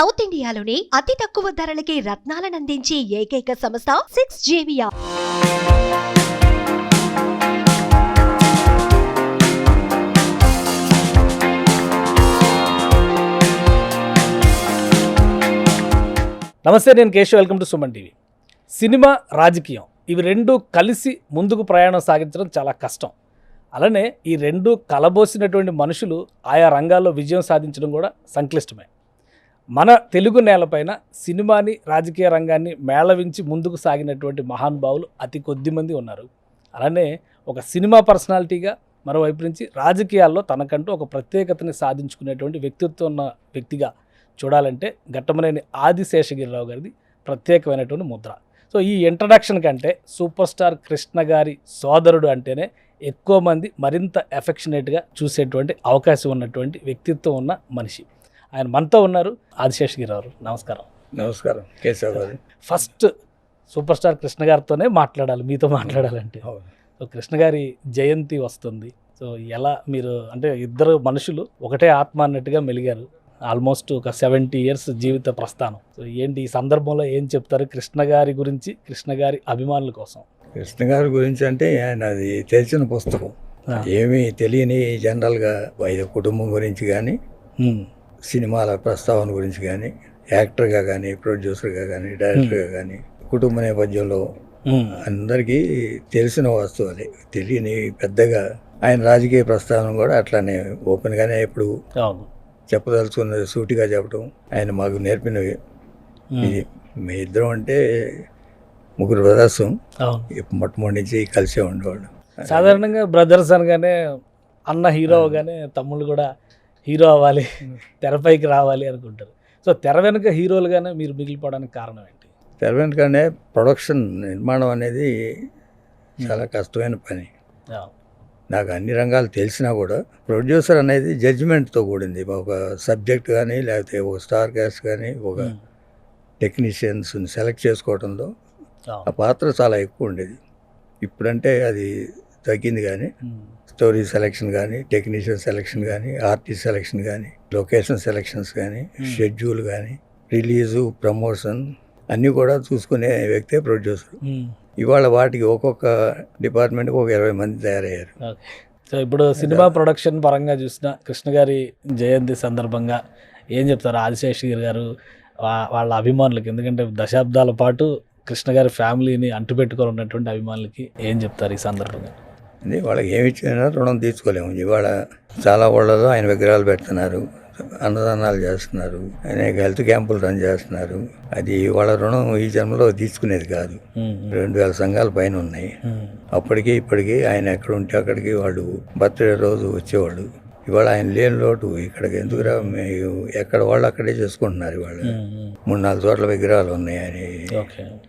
South ఇండియాలోనే అతి తక్కువ ధరలకి రత్నాలనందించే ఏకైక సంస్థ సిక్స్ జేవియా నమస్తే నేను Keshav. Welcome to Suman TV. Cinema రాజకీయం. ఇవి రెండు కలిసి ముందుకు ప్రయాణం సాగించడం చాలా కష్టం. అలానే ఈ రెండు కలబోసినటువంటి మనుషులు ఆయా రంగాల్లో విజయం సాధించడం కూడా సంక్లిష్టమే. మన తెలుగు నేలపైన సినిమాని రాజకీయ రంగాన్ని మేళవించి ముందుకు సాగినటువంటి మహానుభావులు అతి కొద్ది మంది ఉన్నారు. అలానే ఒక సినిమా పర్సనాలిటీగా మరోవైపు నుంచి రాజకీయాల్లో తనకంటూ ఒక ప్రత్యేకతని సాధించుకునేటువంటి వ్యక్తిత్వం ఉన్న వ్యక్తిగా చూడాలంటే ఘట్టమనేని ఆదిశేషగిరిరావు గారిది ప్రత్యేకమైనటువంటి ముద్ర. సో ఈ ఇంట్రడక్షన్ కంటే సూపర్ స్టార్ కృష్ణ గారి సోదరుడు అంటేనే ఎక్కువ మంది మరింత ఎఫెక్షనేట్గా చూసేటువంటి అవకాశం ఉన్నటువంటి వ్యక్తిత్వం ఉన్న మనిషి. ఆయన మనతో ఉన్నారు ఆదిశేషగిరిరావు గారు. నమస్కారం. నమస్కారం. కేశవ్ గారు. ఫస్ట్ సూపర్ స్టార్ కృష్ణ గారితోనే మాట్లాడాలి మీతో మాట్లాడాలంటే. సో కృష్ణ గారి జయంతి వస్తుంది. సో ఎలా మీరు అంటే ఇద్దరు మనుషులు ఒకటే ఆత్మ అన్నట్టుగా మెలిగారు. ఆల్మోస్ట్ ఒక సెవెంటీ ఇయర్స్ జీవిత ప్రస్థానం. సో ఏంటి ఈ సందర్భంలో ఏం చెప్తారు కృష్ణ గారి గురించి కృష్ణ గారి అభిమానుల కోసం? కృష్ణ గారి గురించి అంటే ఆయన అది తెలిసిన పుస్తకం. ఏమీ తెలియని జనరల్గా వైద్య కుటుంబం గురించి కానీ సినిమాల ప్రస్తావన గురించి కానీ యాక్టర్గా కానీ ప్రొడ్యూసర్గా కానీ డైరెక్టర్గా కానీ కుటుంబ నేపథ్యంలో అందరికీ తెలిసిన వస్తువు అది. తెలియని పెద్దగా ఆయన రాజకీయ ప్రస్తావన కూడా అట్లానే ఓపెన్గానే ఎప్పుడు చెప్పదలుచుకున్నది సూటిగా చెప్పడం ఆయన మాకు నేర్పినవి. ఇది మీ ఇద్దరం అంటే ముగ్గురు బ్రదర్స్ మొట్టమొదటి నుంచి కలిసే ఉండేవాళ్ళు. సాధారణంగా బ్రదర్స్ అనగానే అన్న హీరో అవగానే తమ్ముళ్ళు కూడా హీరో అవ్వాలి తెరపైకి రావాలి అనుకుంటారు. సో తెర వెనుక హీరోలుగానే మీరు మిగిలిపోవడానికి కారణం ఏంటి? తెర వెనుకనే ప్రొడక్షన్ నిర్మాణం అనేది చాలా కష్టమైన పని. నాకు అన్ని రంగాలు తెలిసినా కూడా ప్రొడ్యూసర్ అనేది జడ్జిమెంట్తో కూడింది. ఒక సబ్జెక్ట్ కానీ లేకపోతే ఒక స్టార్ క్యాస్ట్ కానీ ఒక టెక్నీషియన్స్ని సెలెక్ట్ చేసుకోవడంలో ఆ. పాత్ర చాలా ఎక్కువ ఉండేది. ఇప్పుడంటే అది తగ్గింది కానీ స్టోరీ సెలెక్షన్ కానీ టెక్నీషియన్ సెలెక్షన్ కానీ ఆర్టిస్ట్ సెలెక్షన్ కానీ లొకేషన్ సెలెక్షన్స్ కానీ Hmm. షెడ్యూల్ కానీ రిలీజు ప్రమోషన్ అన్నీ కూడా చూసుకునే వ్యక్తే ప్రొడ్యూసర్. ఉమ్. ఇవాళ వాటికి ఒక్కొక్క డిపార్ట్మెంట్కి ఒక ఇరవై మంది తయారయ్యారు. సో ఇప్పుడు సినిమా ప్రొడక్షన్ పరంగా చూసిన కృష్ణ గారి జయంతి సందర్భంగా ఏం చెప్తారు? ఆదిశేషగిరి గారు వాళ్ళ అభిమానులకి ఎందుకంటే దశాబ్దాల పాటు కృష్ణ గారి ఫ్యామిలీని అంటుపెట్టుకొని ఉన్నటువంటి అభిమానులకి ఏం చెప్తారు ఈ సందర్భంగా? అది వాళ్ళకి ఏమి ఇచ్చినా రుణం తీసుకోలేము. ఇవాళ చాలా వాళ్ళలో ఆయన విగ్రహాలు పెడుతున్నారు. అన్నదానాలు చేస్తున్నారు. అనేక హెల్త్ క్యాంపులు రన్ చేస్తున్నారు. అది వాళ్ళ రుణం ఈ జన్మలో తీసుకునేది కాదు. రెండు వేల సంఘాల పైన ఉన్నాయి. అప్పటికి ఇప్పటికి ఆయన ఎక్కడ ఉంటే అక్కడికి వాళ్ళు బర్త్డే రోజు వచ్చేవాళ్ళు. ఇవాళ ఆయన లేని లోటు. ఇక్కడికి ఎందుకురా మేము ఎక్కడ వాళ్ళు అక్కడే చేసుకుంటున్నారు ఇవాళ. మూడు నాలుగు చోట్ల విగ్రహాలు ఉన్నాయి. ఆయన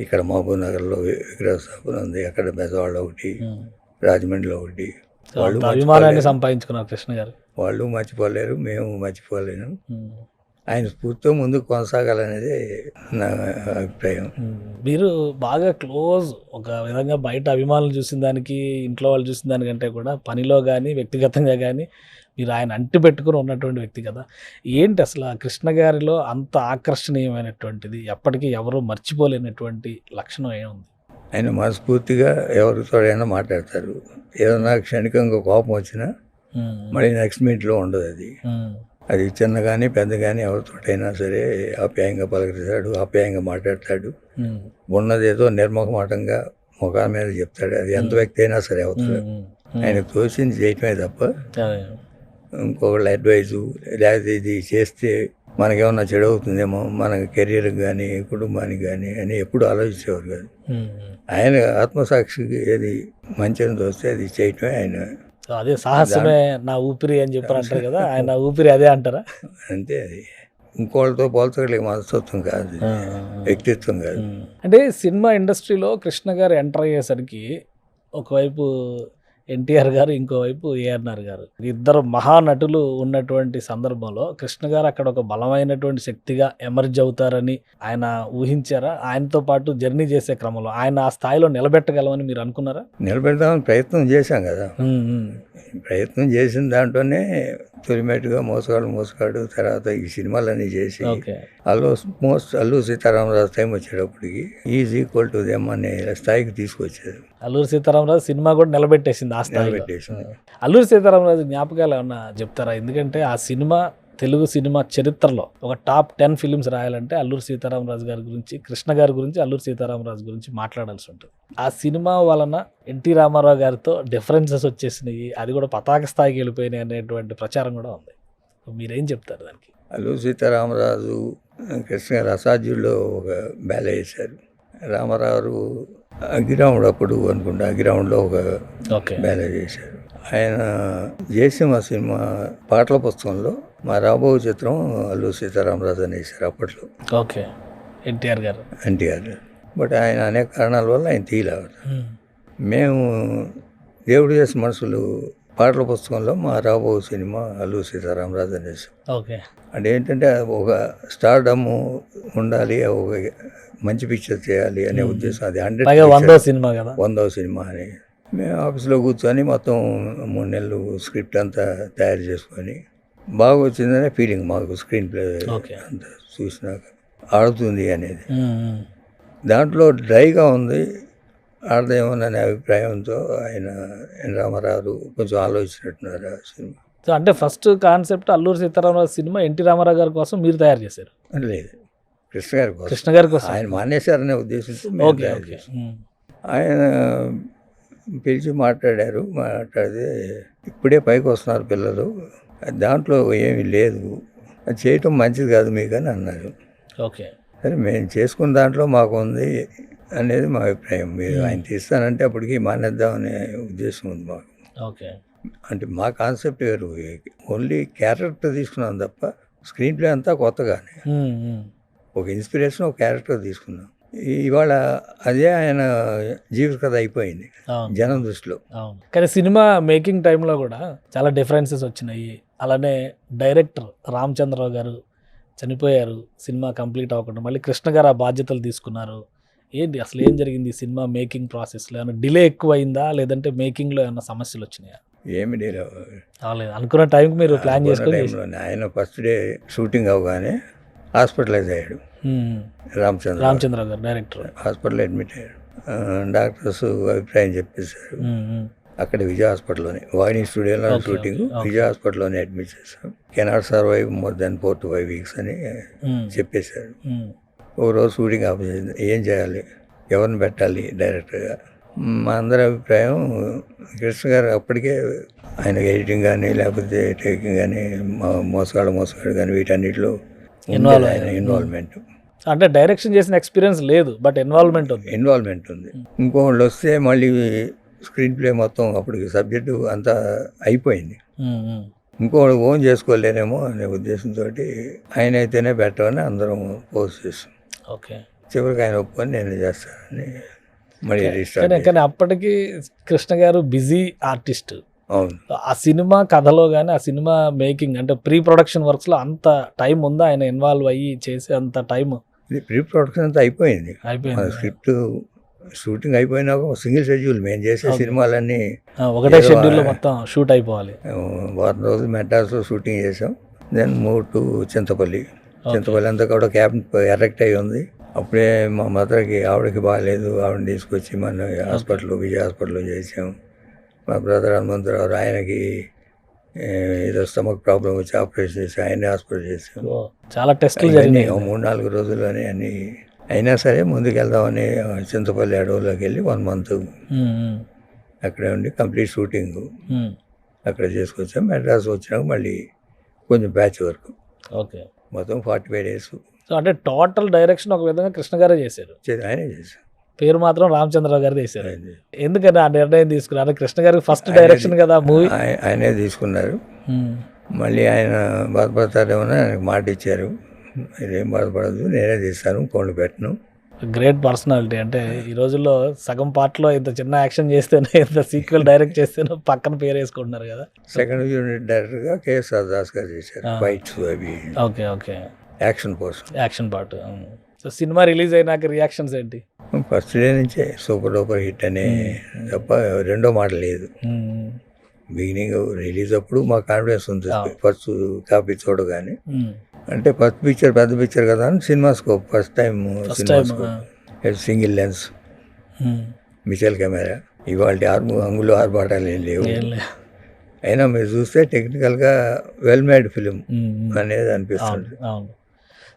ఇక్కడ మహబూబ్ నగర్లో విగ్రహ స్థాపన ఉంది. అక్కడ బెజవాడలో ఒకటి. రాజమండ్రిలో ఒకటి వాళ్ళు అభిమానాన్ని. సంపాదించుకున్నారు కృష్ణ గారు వాళ్ళు మర్చిపోలేరు మేము మర్చిపోలేను. ఆయన స్ఫూర్తితో ముందుకు కొనసాగాలనేది నా అభిప్రాయం. మీరు బాగా క్లోజ్ ఒక విధంగా బయట అభిమానులు చూసిన దానికి ఇంట్లో వాళ్ళు చూసిన దానికంటే కూడా పనిలో కానీ వ్యక్తిగతంగా కానీ మీరు ఆయన అంటి పెట్టుకుని ఉన్నటువంటి వ్యక్తి కదా ఏంటి అసలు ఆ కృష్ణ గారిలో అంత ఆకర్షణీయమైనటువంటిది ఎప్పటికీ ఎవరు మర్చిపోలేనటువంటి లక్షణం ఏముంది ఆయన మనస్ఫూర్తిగా ఎవరితోడైనా మాట్లాడతారు ఏదన్నా క్షణికంగా కోపం వచ్చినా. మళ్ళీ నెక్స్ట్ మీట్లో ఉండదు అది. అది చిన్న కానీ పెద్ద కానీ ఎవరితోటైనా సరే ఆప్యాయంగా పలకరిస్తాడు ఆప్యాయంగా మాట్లాడతాడు. ఉన్నదేదో నిర్మోహమాటంగా ముఖాల మీద చెప్తాడు అది ఎంత వ్యక్తి అయినా సరే అవుతాడు. మ్మ్. ఆయన తోచింది చేయటమే తప్ప. ఇంకొకళ్ళ అడ్వైజు లేకపోతే ఇది చేస్తే మనకేమన్నా చెడు అవుతుందేమో మన కెరీర్కి కానీ కుటుంబానికి కానీ అని ఎప్పుడు ఆలోచించేవారు కాదు. ఆయన ఆత్మసాక్షికి ఏది మంచిని తోస్తే అది చేయటమే ఆయన. సో అదే సాహసమే నా ఊపిరి అని చెప్పారు అంటారు కదా ఆయన ఊపిరి అదే అంటారా? అంతే అది. ఇంకోళ్ళతో పోల్చగలిగే మనస్తత్వం కాదు వ్యక్తిత్వం కాదు. అంటే సినిమా ఇండస్ట్రీలో కృష్ణ గారు ఎంటర్ అయ్యేసరికి ఒకవైపు ఎన్టీఆర్ గారు ఇంకోవైపు ఏఆర్ఆర్ గారు. ఇద్దరు మహానటులు ఉన్నటువంటి సందర్భంలో కృష్ణ గారు అక్కడ ఒక బలమైనటువంటి శక్తిగా ఎమర్జ్ అవుతారని ఆయన ఊహించారా? ఆయనతో పాటు జర్నీ చేసే క్రమంలో ఆయన ఆ స్థాయిలో నిలబెట్టగలమని మీరు అనుకున్నారా? నిలబెడదామని ప్రయత్నం చేశాం కదా. ప్రయత్నం చేసిన దాంట్లోనే తొలిమెట్టుగా మోసగాడు మోసగాడు తర్వాత ఈ సినిమాలన్నీ చేసి అల్లు మోస్ట్ అల్లు సీతారామరాజు టైం వచ్చేటప్పటికి ఈజ్ ఈక్వల్ టు దెమ్ అనే స్థాయికి తీసుకొచ్చారు. అల్లూరి సీతారామరాజు సినిమా కూడా నిలబెట్టేసింది ఆ స్థాయిలో. నిలబెట్టేసింది. అల్లూరి సీతారామరాజు జ్ఞాపకాలు ఏమన్నా చెప్తారా? ఎందుకంటే ఆ సినిమా తెలుగు సినిమా చరిత్రలో ఒక టాప్ టెన్ ఫిలిమ్స్ రాయాలంటే అల్లూరి సీతారామరాజు గారి గురించి కృష్ణ గారి గురించి అల్లూరి సీతారామరాజు గురించి మాట్లాడాల్సి ఉంటుంది. ఆ సినిమా వలన ఎన్టీ రామారావు గారితో డిఫరెన్సెస్ వచ్చేసినాయి. అది కూడా పతాక స్థాయికి వెళ్ళిపోయినాయి అనేటువంటి ప్రచారం కూడా ఉంది. మీరేం చెప్తారు దానికి? అల్లు సీతారామరాజు కృష్ణ గారు అసాధ్యుల్లో ఒక బేల వేశారు రామారావు అగ్గిరాముడు అప్పుడు అనుకుంటా అగ్గిరాముడులో ఒక ఓకే. బేల చేశారు. ఆయన జయసింహ సినిమా పాటల పుస్తకంలో మా రాబో చిత్రం అల్లు సీతారామరాజు అని వేశారు అప్పట్లో. ఓకే. ఎన్టీఆర్ గారు. ఎన్టీఆర్ బట్ ఆయన అనేక కారణాల వల్ల ఆయన తీయలేదు మేము దేవుడు చేసిన మనుషులు పాటల పుస్తకంలో మా రాబో సినిమా అల్లు సీతారామరాజు అని వేసాం ఓకే. అంటే ఏంటంటే ఒక స్టార్డమ్ ఉండాలి ఒక మంచి పిక్చర్ చేయాలి అనే ఉద్దేశం అది హండ్రెడ్ వందో సినిమా కదా. వందవ సినిమా అని. మేము ఆఫీస్లో కూర్చొని మొత్తం మూడు నెలలు స్క్రిప్ట్ అంతా తయారు చేసుకొని బాగా వచ్చిందనే ఫీలింగ్ మాకు స్క్రీన్ ప్లే ఓకే. అంతా చూసినాక. ఆడుతుంది అనేది. దాంట్లో డ్రైగా ఉంది. ఆడదేమోననే అభిప్రాయంతో ఆయన ఎన్ రామారావు కొంచెం ఆలోచించినట్టున్నారు ఆ సినిమా. సో అంటే first concept Alluri Sitaramaraju cinema NT Ramarao గారి కోసం మీరు తయారు చేశారు? లేదు. కృష్ణ గారి కోసం. కృష్ణ గారి కోసం. ఆయన మానేశారనే ఉద్దేశంతో. ఆయన పిలిచి మాట్లాడారు. మాట్లాడితే ఇప్పుడే పైకి వస్తున్నారు పిల్లలు. దాంట్లో ఏమీ లేదు. అది చేయటం మంచిది కాదు మీకు అని అన్నారు. ఓకే. సరే మేము చేసుకున్న దాంట్లో మాకు ఉంది అనేది మా అభిప్రాయం. మీరు ఆయన తీస్తానంటే అప్పటికి మానేద్దామనే ఉద్దేశం ఉంది మాకు. ఓకే. అంటే మా కాన్సెప్ట్ వేరు. ఓన్లీ క్యారెక్టర్ తీసుకున్నాం తప్ప స్క్రీన్ ప్లే అంతా కొత్తగానే. ఒక ఇన్స్పిరేషన్ ఒక క్యారెక్టర్ తీసుకున్నాం. ఇవాళ అదే ఆయన జీవిత కథ అయిపోయింది అవును. జనం దృష్టిలో. కానీ సినిమా మేకింగ్ టైంలో కూడా చాలా డిఫరెన్సెస్ వచ్చినాయి. అలానే డైరెక్టర్ రామచంద్రరావు గారు చనిపోయారు సినిమా కంప్లీట్ అవ్వకుండా. మళ్ళీ కృష్ణ గారు ఆ బాధ్యతలు తీసుకున్నారు. ఏంటి? అసలు ఏం జరిగింది ఈ సినిమా మేకింగ్ ప్రాసెస్లో? ఏమైనా డిలే ఎక్కువైందా? లేదంటే మేకింగ్లో ఏమైనా సమస్యలు వచ్చినాయా? ఏమి డీల్ అవ్వలేదు. అనుకున్న టైంకి మీరు ప్లాన్ చేసుకొని ఆయన ఫస్ట్ డే షూటింగ్ అవగానే హాస్పిటలైజ్ అయ్యాడు. రామచంద్ర రామచంద్రరావు. గారు డైరెక్టర్. హాస్పిటల్ అడ్మిట్ అయ్యాడు. డాక్టర్స్ అభిప్రాయం చెప్పేశారు. అక్కడ విజయ హాస్పిటల్లోనే వాయిని స్టూడియోలో షూటింగ్. విజయ హాస్పిటల్లోనే అడ్మిట్ చేశాం cannot survive more than four to five weeks అని చెప్పేశారు. ఒక రోజు షూటింగ్ ఆఫ్ చేసింది ఏం చేయాలి? ఎవరిని పెట్టాలి డైరెక్టర్గా? మా అందరి అభిప్రాయం కృష్ణ గారు అప్పటికే ఆయన ఎడిటింగ్ కానీ లేకపోతే టేకింగ్ కానీ మోసగాడు మోసగాడు కానీ వీటన్నిటిలో అయ్యారు. ఇన్వాల్వ్మెంట్ అంటే డైరెక్షన్ చేసిన ఎక్స్పీరియన్స్ లేదు బట్ ఇన్వాల్వ్మెంట్ ఉంది. ఇన్వాల్వ్మెంట్ ఉంది. ఇంకోళ్ళు వస్తే మళ్ళీ స్క్రీన్ ప్లే మొత్తం అప్పటికి సబ్జెక్టు అంతా అయిపోయింది. ఇంకోళ్ళు ఓన్ చేసుకోలేరేమో అనే ఉద్దేశంతో ఆయన అయితేనే బెటర్ అని అందరం పోస్ట్ చేస్తాం ఓకే చివరికి ఆయన ఒప్పుకొని నేను చేస్తానని మళ్ళీ కానీ అప్పటికి కృష్ణ గారు బిజీ ఆర్టిస్ట్ ఆ సినిమా కథలో కానీ ఆ సినిమా మేకింగ్ అంటే ప్రీ ప్రొడక్షన్ వర్క్స్లో అంత టైం ఉందా? ఆయన ఇన్వాల్వ్ అయ్యి చేసే అంత టైం? ప్రీ ప్రొడక్షన్ అంతా అయిపోయింది. అయిపోయింది. స్క్రిప్ట్ షూటింగ్ అయిపోయినాక ఒక సింగిల్ షెడ్యూల్ మేము చేసే. సినిమాలన్నీ ఒకటే షెడ్యూల్లో ఆ- మొత్తం షూట్ అయిపోవాలి. వారం రోజులు మెడ్రాస్లో షూటింగ్ చేసాం. Then move to Chintapalli. Chintapalli అంతా కూడా క్యాబిన్ ఎరెక్ట్ అయి ఉంది. అప్పుడే మా మదర్కి ఆవిడకి బాగాలేదు ఆవిడని తీసుకొచ్చి మన హాస్పిటల్లో విజయ హాస్పిటల్లో చేసాం. మా బ్రదర్ హనుమంతరావు ఆయనకి ఏదో స్టమక్ ప్రాబ్లం వచ్చి ఆపరేషన్ చేసి ఆయన్ని హాస్పిటల్ చేసాం చాలా టెస్టులు ఇవన్నీ జరిగినాయి. మూడు నాలుగు రోజుల్లోనే అన్ని అయినా సరే ముందుకు వెళ్దామని ఆ, చింతపల్లి అడవుల్లోకి వెళ్ళి వన్ మంత్ అక్కడే ఉండి కంప్లీట్ షూటింగ్. అక్కడ చేసుకొచ్చాం. మెడ్రాస్ వచ్చినాక మళ్ళీ కొంచెం బ్యాచ్ వర్క్. ఓకే. మొత్తం ఫార్టీ ఫైవ్ డేస్. సో అంటే టోటల్ డైరెక్షన్ ఒక విధంగా కృష్ణ గారే చేశారు. ఆయనే చేశాం పేరు మాత్రం రామచంద్రరావు గారు ఆయనే. ఎందుకని ఆ నిర్ణయం తీసుకున్నారు? అంటే కృష్ణ గారికి ఫస్ట్ డైరెక్షన్ కదా మూవీ ఆయ- ఆయనే తీసుకున్నారు. మళ్ళీ ఆయన బాధపడతారేమో ఆయనకు మాట ఇచ్చారు. మీరేం బాధపడదు నేనే తీస్తాను కోళ్ళు పెట్టను. గ్రేట్ పర్సనాలిటీ అంటే ఈ రోజుల్లో సగం పార్ట్లో ఇంత చిన్న యాక్షన్ చేస్తేనే ఇంత సీక్వెల్ డైరెక్ట్ చేస్తేనే పక్కన పేరు వేసుకుంటున్నారు కదా. సెకండ్ యూనిట్ డైరెక్టర్గా కేఎస్ఆర్ దాస్ గారు చేశారు. ఫైట్స్ అవి. Okay okay action portion action part so cinema release అయినాక రియాక్షన్స్ ఏంటి ఫస్ట్ డే నుంచే సూపర్ డూపర్ హిట్ అనే తప్ప రెండో మాట లేదు. బిగినింగ్ రిలీజ్ అప్పుడు మా కాన్ఫిడెన్స్ ఉంది. ఫస్ట్ కాపీ చూడగానే ఉమ్. అంటే ఫస్ట్ పిక్చర్ పెద్ద పిక్చర్ కదా అని cinema scope first time cinema scope single lens. Mitchell camera ఇవాళ ఆరు అంగులు ఆర్భాటాలు ఏం లేవు. అయినా మీరు చూస్తే టెక్నికల్గా వెల్ మేడ్ ఫిలిం. అనేది అనిపిస్తుంది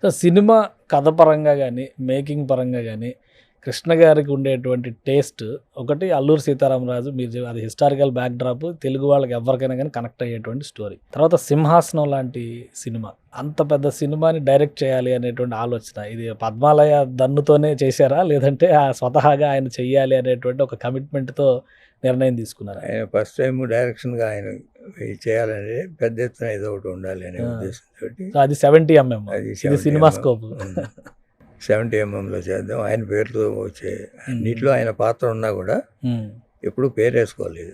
సో సినిమా కథ పరంగా కానీ మేకింగ్ పరంగా కానీ కృష్ణ గారికి ఉండేటువంటి టేస్ట్ ఒకటి అల్లూరు సీతారామరాజు మీరు అది హిస్టారికల్ బ్యాక్డ్రాప్ తెలుగు వాళ్ళకి ఎవరికైనా కానీ కనెక్ట్ అయ్యేటువంటి స్టోరీ. తర్వాత సింహాసనం లాంటి సినిమా. అంత పెద్ద సినిమాని డైరెక్ట్ చేయాలి అనేటువంటి ఆలోచన. ఇది పద్మాలయ దన్నుతోనే చేశారా? లేదంటే ఆ స్వతహాగా ఆయన చెయ్యాలి అనేటువంటి ఒక కమిట్మెంట్తో నిర్ణయం తీసుకున్నారా? ఆయన ఫస్ట్ టైం డైరెక్షన్గా ఆయన ఇది చేయాలని పెద్ద ఎత్తున ఏదో ఒకటి ఉండాలి అనే. ఉద్దేశంతో అది సెవెంటీ ఎంఎం అది సినిమా స్కోప్ సెవెంటీ ఎంఎంలో చేద్దాం. ఆయన పేరుతో వచ్చే అన్నిట్లో ఆయన పాత్ర ఉన్నా కూడా ఎప్పుడు పేరు వేసుకోలేదు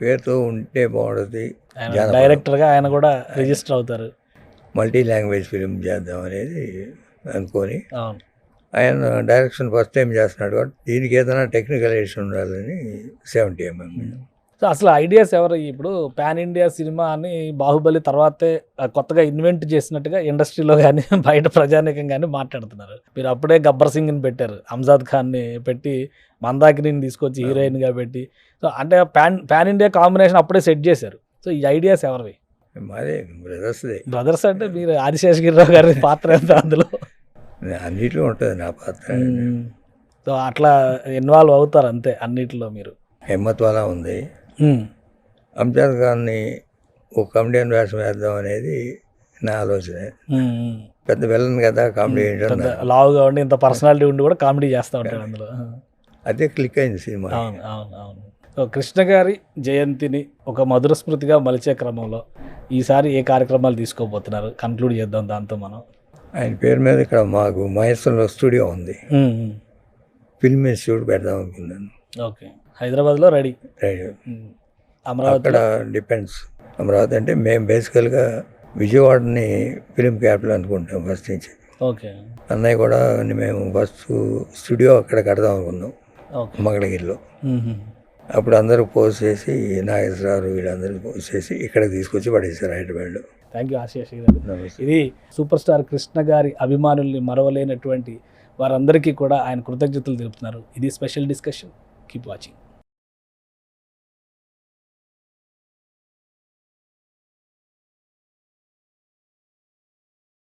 పేరుతో ఉంటే బాగుంటుంది. డైరెక్టర్గా ఆయన కూడా రిజిస్టర్ అవుతారు. మల్టీ లాంగ్వేజ్ ఫిలిం చేద్దాం అనేది అనుకొని ఆయన డైరెక్షన్ ఫస్ట్ టైం చేస్తున్నాడు కాబట్టి దీనికి ఏదైనా టెక్నికల్ ఎడిషన్ ఉండాలని సెవెంటీ ఎంఎం సో అసలు ఐడియాస్ ఎవరు? ఇప్పుడు పాన్ ఇండియా సినిమా అని బాహుబలి తర్వాతే కొత్తగా ఇన్వెంట్ చేసినట్టుగా ఇండస్ట్రీలో కానీ బయట ప్రజానీకం కానీ మాట్లాడుతున్నారు. మీరు అప్పుడే గబ్బర్ సింగ్ని పెట్టారు. అంజాద్ ఖాన్ని పెట్టి మందాకిని తీసుకొచ్చి హీరోయిన్గా పెట్టి. సో అంటే పాన్ పాన్ ఇండియా కాంబినేషన్ అప్పుడే సెట్ చేశారు. సో ఈ ఐడియాస్ ఎవరివి? మాదే బ్రదర్స్దే. బ్రదర్స్ అంటే మీరు ఆదిశేషగిరిరావు గారి పాత్ర ఎంత అందులో? అన్నిట్లో ఉంటుంది నా పాత్ర. సో అట్లా ఇన్వాల్వ్ అవుతారు అంతే అన్నిటిలో మీరు. హిమ్మత్ వాలా ఉంది. అంజాద్ ఖాన్ని ఒక కమెడియన్ వేషం వేద్దాం అనేది నా ఆలోచన. పెద్ద విలన్ కదా కామెడీ లావుగా ఉండి ఇంత పర్సనాలిటీ ఉండి కూడా కామెడీ చేస్తూ ఉంటాడు అందులో. అదే క్లిక్ అయింది సినిమా. అవును అవును అవును. సో కృష్ణ గారి జయంతిని ఒక మధుర స్మృతిగా మలిచే క్రమంలో ఈసారి ఏ కార్యక్రమాలు తీసుకోబోతున్నారు? కన్క్లూడ్ చేద్దాం దాంతో మనం. ఆయన పేరు మీద ఇక్కడ మాకు మహేశ్వరంలో స్టూడియో ఉంది. ఫిల్మ్ ఇన్స్టిట్యూట్ పెడదాం అనుకున్నాను. ఓకే. హైదరాబాద్లో రెడీ. అమరావతి అక్కడ డిపెండ్స్. అమరావతి అంటే మేము బేసికల్గా విజయవాడని ఫిలిం క్యాపిటల్ అనుకుంటాం ఫస్ట్ నుంచి. ఓకే. అన్నయ్య కూడా మేము ఫస్ట్ స్టూడియో అక్కడ కడదాం అనుకున్నాం. మంగళగిరిలో. అప్పుడు అందరూ పోస్ట్ చేసి నాగేశ్వరరావు వీళ్ళందరూ పోస్ట్ చేసి ఇక్కడ తీసుకొచ్చి పడేశారు హైదరాబాద్లో. థ్యాంక్ యూ ఆశీష్ ఇది సూపర్ స్టార్ కృష్ణ గారి అభిమానుల్ని మరవలేనటువంటి వారందరికీ కూడా ఆయన కృతజ్ఞతలు తెలుపుతున్నారు. ఇది స్పెషల్ డిస్కషన్. Keep watching